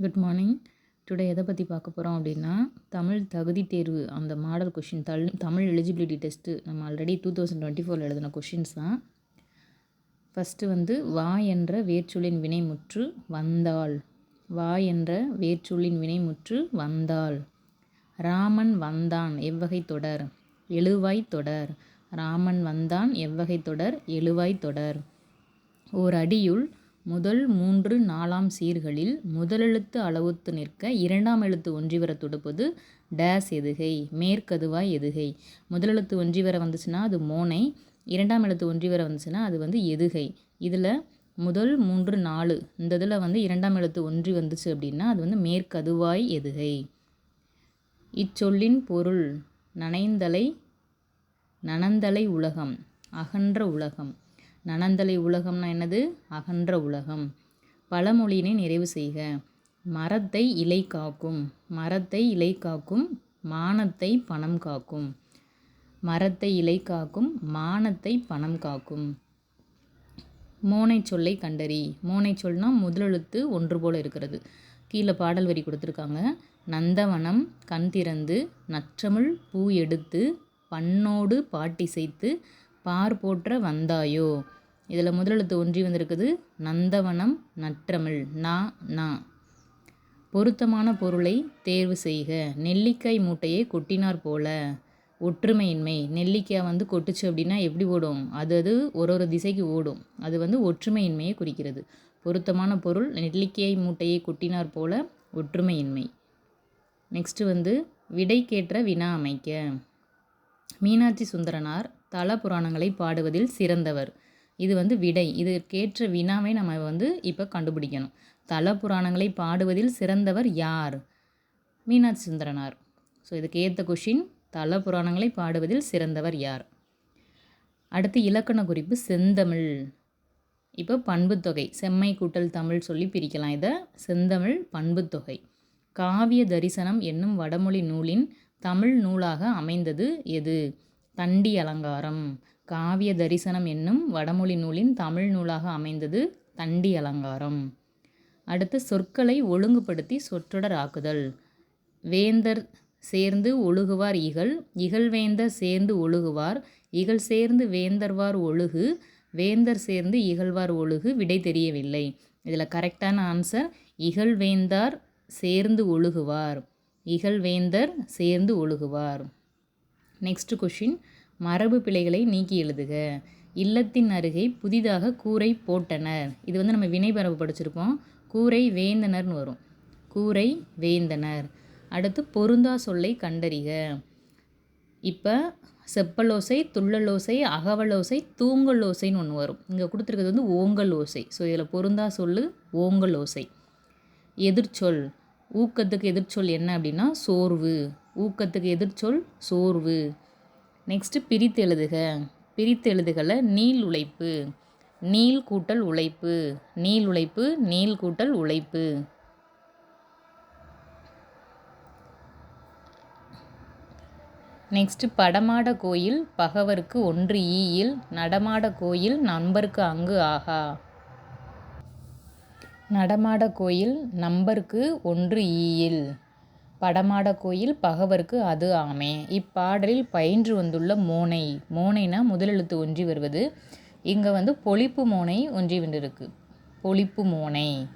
Good morning today எதை பற்றி பார்க்க போகிறோம் அப்படின்னா தமிழ் தகுதி தேர்வு அந்த மாடல் கொஷின் தல் தமிழ் எலிஜிபிலிட்டி டெஸ்ட்டு நம்ம ஆல்ரெடி டூ தௌசண்ட் டுவெண்ட்டி ஃபோரில் எழுதின கொஷின்ஸ் தான். ஃபஸ்ட்டு வந்து வா என்ற வேர்ச்சொல்லின் வினைமுற்று வந்தாள். வா என்ற வேர்ச்சொல்லின் வினைமுற்று வந்தாள். ராமன் வந்தான் எவ்வகை தொடர்? எழுவாய் தொடர். ராமன் வந்தான் எவ்வகை தொடர்? எழுவாய் தொடர். ஓர் அடியுள் முதல் மூன்று நாலாம் சீர்களில் முதலெழுத்து அளவுத்து நிற்க இரண்டாம் எழுத்து ஒன்றி வர தொடுப்பது டேஸ் எதுகை மேற்கதுவாய் எதுகை. முதலெழுத்து ஒன்றி வர வந்துச்சுன்னா அது மோனை இரண்டாம் எழுத்து ஒன்றி வர வந்துச்சுன்னா அது வந்து எதுகை. இதில் முதல் மூன்று நாலு இந்த இதில் வந்து இரண்டாம் எழுத்து ஒன்றி வந்துச்சு அப்படின்னா அது வந்து மேற்கதுவாய் எதுகை. இச்சொல்லின் பொருள் நனைந்தலை நனந்தலை உலகம் அகன்ற உலகம். நனந்தலை உலகம்னா என்னது? அகன்ற உலகம். பழமொழியினை நிறைவு செய்க. மரத்தை இலை காக்கும். மரத்தை இலை காக்கும். மானத்தை பணம் காக்கும். மரத்தை இலை காக்கும். மானத்தை பணம் காக்கும். மோனை சொல்லை கண்டறி. மோனை சொல்னா முதலெழுத்து ஒன்று போல இருக்கிறது. கீழே பாடல் வரி கொடுத்துருக்காங்க. நந்தவனம் கண் திறந்து நற்றமிழ் பூ எடுத்து பண்ணோடு பாட்டிசைத்து பார் போற்ற வந்தாயோ? இதில் முதலெழுத்து ஒன்றி வந்திருக்குது நந்தவனம் நற்றமிழ் நா நா. பொருத்தமான பொருளை தேர்வு செய்க. நெல்லிக்காய் மூட்டையை கொட்டினார் போல. ஒற்றுமையின்மை. நெல்லிக்காய் வந்து கொட்டுச்சு அப்படின்னா எப்படி ஓடும்? அது அது ஒரு ஒரு திசைக்கு ஓடும். அது வந்து ஒற்றுமையின்மையை குறிக்கிறது. பொருத்தமான பொருள் நெல்லிக்காய் மூட்டையை கொட்டினார் போல ஒற்றுமையின்மை. நெக்ஸ்ட்டு வந்து விடைக்கேற்ற வினா அமைக்க. மீனாட்சி சுந்தரனார் தல புராணங்களை பாடுவதில் சிறந்தவர். இது வந்து விடை. இதற்கேற்ற வினாவை நம்ம வந்து இப்போ கண்டுபிடிக்கணும். தல புராணங்களை பாடுவதில் சிறந்தவர் யார்? மீனாட்சி சுந்தரனார். ஸோ இதுக்கு ஏற்ற கொஷின் தல புராணங்களை பாடுவதில் சிறந்தவர் யார்? அடுத்து இலக்கண குறிப்பு செந்தமிழ். இப்போ பண்புத்தொகை செம்மை கூட்டல் தமிழ் சொல்லி பிரிக்கலாம் இதை. செந்தமிழ் பண்புத்தொகை. காவிய தரிசனம் என்னும் வடமொழி நூலின் தமிழ் நூலாக அமைந்தது எது? தண்டி அலங்காரம் காவிய தரிசனம் என்னும் வடமொழி நூலின் தமிழ் நூலாக அமைந்தது தண்டி அலங்காரம். அடுத்து சொற்களை ஒழுங்குபடுத்தி சொற்றொடர் ஆக்குதல். வேந்தர் சேர்ந்து ஒழுகுவார் இகழ் இகழ்வேந்தர் சேர்ந்து ஒழுகுவார் இகழ் சேர்ந்து வேந்தர்வார் ஒழுகு வேந்தர் சேர்ந்து இகழ்வார் ஒழுகு விடை தெரியவில்லை. இதில் கரெக்டான ஆன்சர் இகழ்வேந்தார் சேர்ந்து ஒழுகுவார் இகழ்வேந்தர் சேர்ந்து ஒழுகுவார். நெக்ஸ்ட் கொஷின் மரபு பிழைகளை நீக்கி எழுதுக. இல்லத்தின் அருகே புதிதாக கூரை போட்டனர். இது வந்து நம்ம வினைபரப்பு படிச்சிருப்போம். கூரை வேந்தனர்னு வரும். கூரை வேந்தனர். அடுத்து பொருந்தா சொல்லை கண்டறிக. இப்போ செப்பலோசை துள்ளலோசை அகவலோசை தூங்கலோசைன்னு ஒன்று வரும். இங்கே கொடுத்துருக்கிறது வந்து ஓங்கல் ஓசை ஸோ இதில் பொருந்தா சொல்லு ஓங்கல் ஓசை எதிர்ச்சொல். ஊக்கத்துக்கு எதிர்ச்சொல் என்ன அப்படின்னா சோர்வு. ஊக்கத்துக்கு எதிர்ச்சொல் சோர்வு. நெக்ஸ்ட்டு பிரித்து எழுதுக. பிரித்து எழுதுகளை நீள் உழைப்பு. நீள் கூட்டல் உழைப்பு. நீள் உழைப்பு நீள் கூட்டல் உழைப்பு. நெக்ஸ்ட்டு படமாட கோயில் பகவருக்கு ஒன்று ஈயில். நடமாட கோயில் நண்பருக்கு அங்கு ஆகா. நடமாட கோயில் நம்பருக்கு ஒன்று ஈயில். படமாட கோயில் பகவர்க்கு அது ஆமே. இப்பாடலில் பயின்று வந்துள்ள மோனை. மோனைனா முதலெழுத்து ஒன்றி வருவது. இங்கே வந்து பொழிப்பு மோனை ஒன்றி வந்துருக்கு. பொழிப்பு மோனை.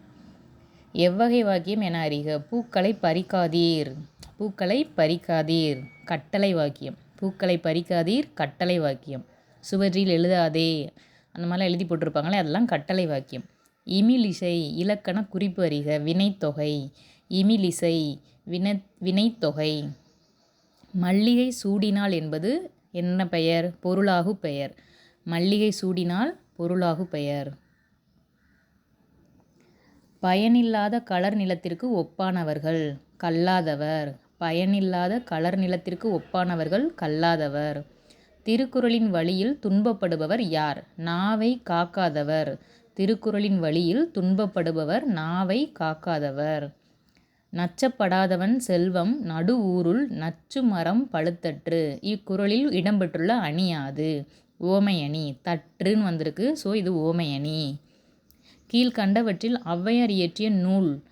எவ்வகை வாக்கியம் என அறிக. பூக்களை பறிக்காதீர். பூக்களை பறிக்காதீர். கட்டளை வாக்கியம். பூக்களை பறிக்காதீர் கட்டளை வாக்கியம். சுவற்றில் எழுதாதே. அந்த மாதிரிலாம் எழுதி போட்டிருப்பாங்களே அதெல்லாம் கட்டளை வாக்கியம். இமிலிசை இலக்கண குறிப்பு அறிக. வினைத்தொகை. இமிலிசை வின வினைத்தொகை. மல்லிகை சூடினால் என்பது என்ன பெயர்? பொருளாகு பெயர். மல்லிகை சூடினால் பொருளாகு பெயர். பயனில்லாத கலர் நிலத்திற்கு ஒப்பானவர்கள் கல்லாதவர். பயனில்லாத கலர் நிலத்திற்கு ஒப்பானவர்கள் கல்லாதவர். திருக்குறளின் வழியில் துன்பப்படுபவர் யார்? நாவை காக்காதவர். திருக்குறளின் வழியில் துன்பப்படுபவர் நாவை காக்காதவர். நச்சப்படாதவன் செல்வம் நடு ஊருள் நச்சு மரம் பழுத்தற்று. இக்குறளில் இடம்பெற்றுள்ள அணியாது ஓமை ஓமையணி. தற்றுன்னு வந்திருக்கு. ஸோ இது ஓமையணி. கீழ்கண்டவற்றில் ஔவையார் இயற்றிய நூல்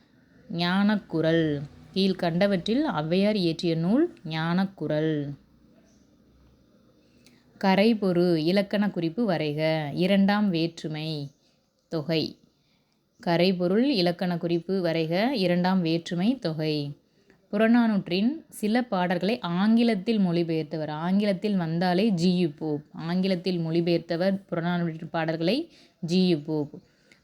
ஞானக்குரல் கீழ்கண்டவற்றில் ஔவையார் இயற்றிய நூல் ஞானக்குரல் கரைபொரு இலக்கண குறிப்பு வரைக. இரண்டாம் வேற்றுமை தொகை. கரைபொருள் இலக்கண குறிப்பு வரைக இரண்டாம் வேற்றுமை தொகை. புறநானூற்றின் சில பாடல்களை ஆங்கிலத்தில் மொழிபெயர்த்தவர். ஆங்கிலத்தில் வந்தாலே ஜியு போப் ஆங்கிலத்தில் மொழிபெயர்த்தவர் புறநானூற்று பாடல்களை ஜியு போப்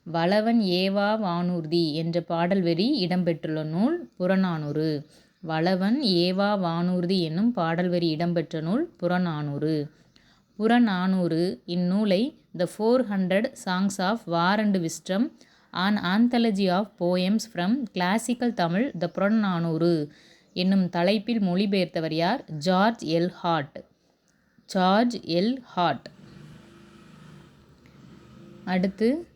வளவன் ஏவா வானூர்தி என்ற பாடல் வரி இடம்பெற்றுள்ள நூல் புறநானூறு. வளவன் ஏவா வானூர்தி என்னும் பாடல் வரி இடம்பெற்ற நூல் புறநானூறு. புறநானூறு இந்நூலை the four hundred songs of war and wisdom an anthology of poems from classical Tamil the Purananuru என்னும் தலைப்பில் மொழிபெயர்த்தவர் யார்? George L Hart George L Hart அடுத்து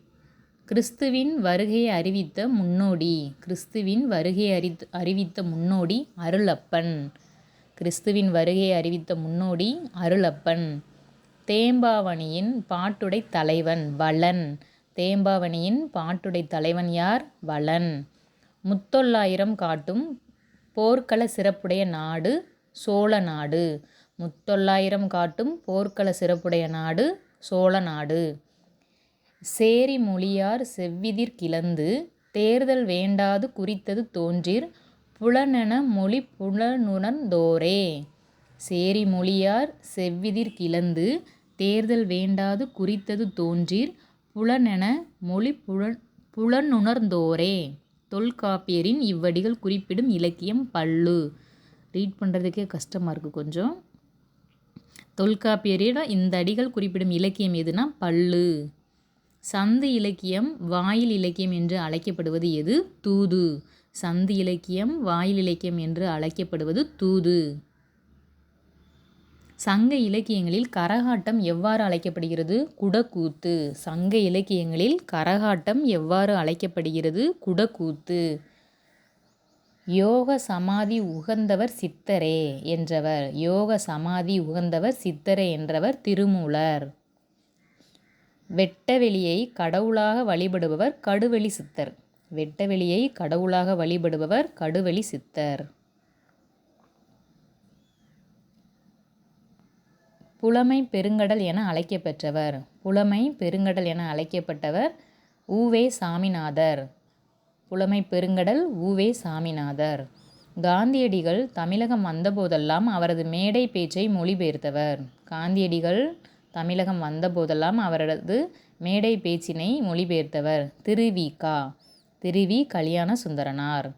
கிறிஸ்துவின் வருகையை அறிவித்த முன்னோடி. கிறிஸ்துவின் வருகையை அறி அறிவித்த முன்னோடி அருளப்பன். கிறிஸ்துவின் வருகையை அறிவித்த முன்னோடி அருளப்பன். தேம்பாவணியின் பாட்டுடை தலைவன் வளன். தேம்பாவணியின் பாட்டுடை தலைவன் யார்? வளன். முத்தொள்ளாயிரம் காட்டும் போர்க்கள சிறப்புடைய நாடு சோழ நாடு. முத்தொள்ளாயிரம் காட்டும் போர்க்கள சிறப்புடைய நாடு சோழ நாடு. சேரி மொழியார் செவ்விதிர் கிளந்து தேர்தல் வேண்டாது குறித்தது தோன்றிர் புலனென மொழி புலனுணர்ந்தோரே சேரி மொழியார் செவ்விதிர் கிளந்து தேர்தல் வேண்டாது குறித்தது தோன்றிர் புலனென மொழி புலன் புலனுணர்ந்தோரே. தொல்காப்பியரின் இவ்வடிகள் குறிப்பிடும் இலக்கியம் பல்லு. ரீட் பண்ணுறதுக்கே கஷ்டமாக இருக்குது கொஞ்சம். தொல்காப்பியரிடம் இந்த அடிகள் குறிப்பிடும் இலக்கியம் எதுனா பல்லு. சந்து இலக்கியம் வாயில் இலக்கியம் என்று அழைக்கப்படுவது எது? தூது. சந்து இலக்கியம் வாயில் இலக்கியம் என்று அழைக்கப்படுவது தூது. சங்க இலக்கியங்களில் கரகாட்டம் எவ்வாறு அழைக்கப்படுகிறது? குடக்கூத்து. சங்க இலக்கியங்களில் கரகாட்டம் எவ்வாறு அழைக்கப்படுகிறது? குடக்கூத்து. யோக சமாதி உகந்தவர் சித்தரே என்றவர். யோக சமாதி உகந்தவர் சித்தரே என்றவர் திருமூலர். வெட்டவெளியை கடவுளாக வழிபடுபவர் கடுவெளி சித்தர். வெட்டவெளியை கடவுளாக வழிபடுபவர் கடுவெளி சித்தர். புலமை பெருங்கடல் என அழைக்கப்பெற்றவர். புலமை பெருங்கடல் என அழைக்கப்பட்டவர் ஊவே சாமிநாதர். புலமை பெருங்கடல் ஊவே சாமிநாதர். காந்தியடிகள் தமிழகம் வந்தபோதெல்லாம் அவரது மேடை பேச்சை மொழிபெயர்த்தவர். காந்தியடிகள் தமிழகம் வந்தபோதெல்லாம் அவரது மேடை பேச்சினை மொழிபெயர்த்தவர். திருவிகா திருவி கல்யாண சுந்தரனார்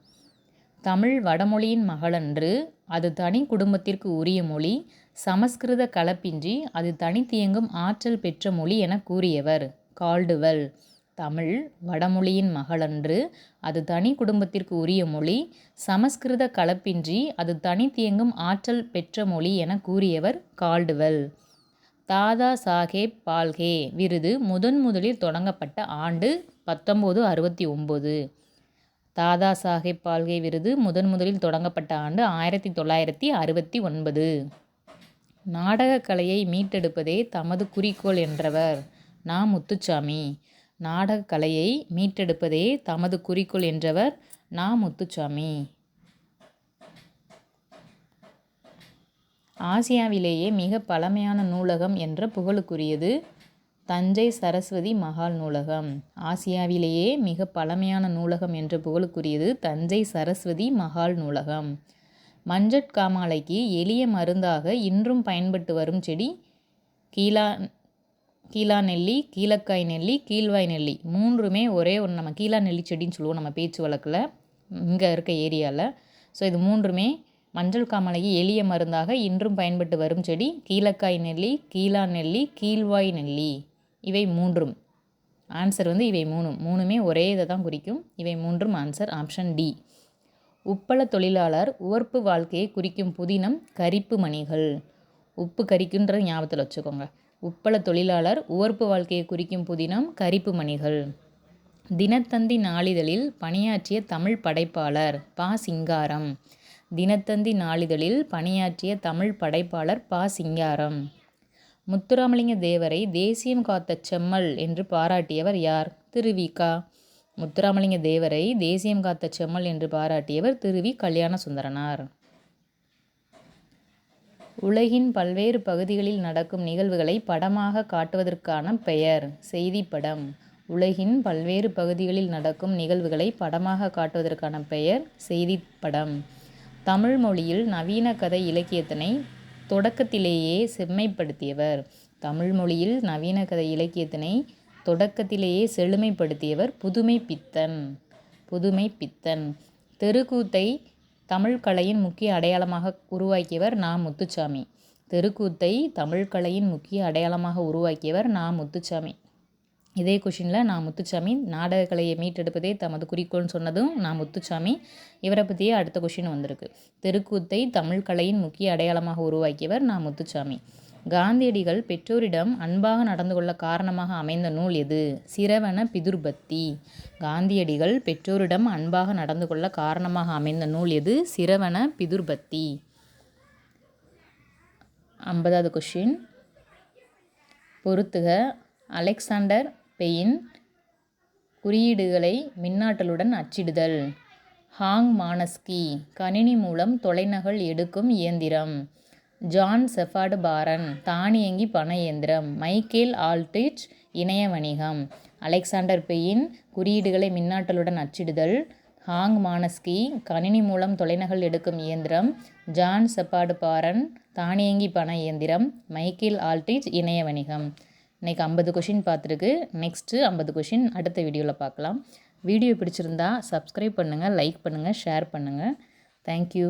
தமிழ் வடமொழியின் மகளன்று அது தனி குடும்பத்திற்கு உரிய மொழி சமஸ்கிருத கலப்பின்றி அது தனித்தியங்கும் ஆற்றல் பெற்ற மொழி என கூறியவர். கால்டுவெல். தமிழ் வடமொழியின் மகளன்று. அது தனி குடும்பத்திற்கு உரிய மொழி. சமஸ்கிருத கலப்பின்றி அது தனித்தியங்கும் ஆற்றல் பெற்ற மொழி என கூறியவர் கால்டுவெல். தாதா சாஹேப் பால்கே விருது முதன் முதலில் தொடங்கப்பட்ட ஆண்டு பத்தொம்போது அறுபத்தி ஒம்பது. தாதா சாஹேப் பால்கே விருது முதன் முதலில் தொடங்கப்பட்ட ஆண்டு ஆயிரத்தி தொள்ளாயிரத்தி அறுபத்தி ஒன்பது. நாடகக்கலையை மீட்டெடுப்பதே தமது குறிக்கோள் என்றவர். நா. முத்துச்சாமி. நாடகக்கலையை மீட்டெடுப்பதே தமது குறிக்கோள் என்றவர் நா. முத்துச்சாமி. ஆசியாவிலேயே மிக பழமையான நூலகம் என்ற புகழுக்குரியது தஞ்சை சரஸ்வதி மகால் நூலகம். ஆசியாவிலேயே மிக பழமையான நூலகம் என்ற புகழுக்குரியது தஞ்சை சரஸ்வதி மகால் நூலகம். மஞ்சட்காமாலைக்கு எளிய மருந்தாக இன்றும் பயன்பட்டு வரும் செடி கீழா கீழா நெல்லி கீழக்காய் நெல்லி கீழ்வாய் நெல்லி. மூன்றுமே ஒரே ஒரு நம்ம கீழா நெல்லி செடின்னு சொல்லுவோம் நம்ம பேச்சு வழக்கில். இங்கே இருக்க ஏரியாவில் ஸோ இது மூன்றுமே மஞ்சள் காமாலைக்கு எளிய மருந்தாக இன்றும் பயன்பட்டு வரும் செடி. கீழக்காய் நெல்லி கீழா நெல்லி கீழ்வாய் நெல்லி. இவை மூன்றும். ஆன்சர் வந்து இவை மூணும். மூணுமே ஒரே இதை தான் குறிக்கும். இவை மூன்றும் ஆன்சர் ஆப்ஷன் டி உப்பள தொழிலாளர் உவர்ப்பு வாழ்க்கையை குறிக்கும் புதினம் கரிப்பு மணிகள். உப்பு கரிக்குன்ற ஞாபகத்தில் வச்சுக்கோங்க. உப்பள தொழிலாளர் உவர்ப்பு வாழ்க்கையை குறிக்கும் புதினம் கரிப்பு மணிகள். தினத்தந்தி நாளிதழில் பணியாற்றிய தமிழ் படைப்பாளர் பா. சிங்காரம். தினத்தந்தி நாளிதழில் பணியாற்றிய தமிழ் படைப்பாளர் பா. சிங்காரம். முத்துராமலிங்க தேவரை தேசியம் காத்த செம்மல் என்று பாராட்டியவர் யார்? திருவிகா முத்துராமலிங்க தேவரை தேசியம் காத்த செம்மல் என்று பாராட்டியவர் திருவி கல்யாண சுந்தரனார் உலகின் பல்வேறு பகுதிகளில் நடக்கும் நிகழ்வுகளை படமாக காட்டுவதற்கான பெயர் செய்திப்படம். உலகின் பல்வேறு பகுதிகளில் நடக்கும் நிகழ்வுகளை படமாக காட்டுவதற்கான பெயர் செய்திப்படம். தமிழ் மொழியில் நவீன கதை இலக்கியத்தினை தொடக்கத்திலேயே செம்மைப்படுத்தியவர். தமிழ் மொழியில் நவீன கதை இலக்கியத்தினை தொடக்கத்திலேயே செழுமைப்படுத்தியவர் புதுமை பித்தன் புதுமை பித்தன் தெருக்கூத்தை தமிழ்கலையின் முக்கிய அடையாளமாக உருவாக்கியவர் நா. முத்துச்சாமி. தெருக்கூத்தை தமிழ்கலையின் முக்கிய அடையாளமாக உருவாக்கியவர் நா. முத்துச்சாமி. இதே கொஷினில் நான் முத்துச்சாமி நாடகக்கலையை மீட்டெடுப்பதே தமது குறிக்கோள்னு சொன்னதும் நான் முத்துச்சாமி. இவரை பற்றியே அடுத்த கொஷின் வந்திருக்கு. தெருக்கூத்தை தமிழ்கலையின் முக்கிய அடையாளமாக உருவாக்கியவர் நான் முத்துச்சாமி. காந்தியடிகள் பெற்றோரிடம் அன்பாக நடந்து கொள்ள காரணமாக அமைந்த நூல் எது? சிரவண பிதுர்பத்தி. காந்தியடிகள் பெற்றோரிடம் அன்பாக நடந்து கொள்ள காரணமாக அமைந்த நூல் எது? சிரவண பிதுர்பத்தி. ஐம்பதாவது கொஷின் பொறுத்துக அலெக்சாண்டர் பெயின் குறியீடுகளை மின்னாற்றலுடன் அச்சிடுதல். ஹாங் மானஸ்கி. கணினி மூலம் தொலைநகல் எடுக்கும் இயந்திரம். ஜான் செஃபார்டு பாரன் தானியங்கி பண இயந்திரம் மைக்கேல் ஆல்ட்ரிச் இணைய வணிகம் அலெக்சாண்டர் பெயின் குறியீடுகளை மின்னாற்றலுடன் அச்சிடுதல் ஹாங் மானஸ்கி கணினி மூலம் தொலைநகல் எடுக்கும் இயந்திரம் ஜான் செப்பாடு பாரன் தானியங்கி பண இயந்திரம் மைக்கேல் ஆல்ட்ரிச் இணைய வணிகம் இன்றைக்கி ஐம்பது கொஷின் பார்த்துருக்கு. நெக்ஸ்ட்டு ஐம்பது கொஷின் அடுத்த வீடியோவில் பார்க்கலாம். வீடியோ பிடிச்சிருந்தா சப்ஸ்கிரைப் பண்ணுங்கள் லைக் பண்ணுங்கள் ஷேர் பண்ணுங்கள் தேங்க்யூ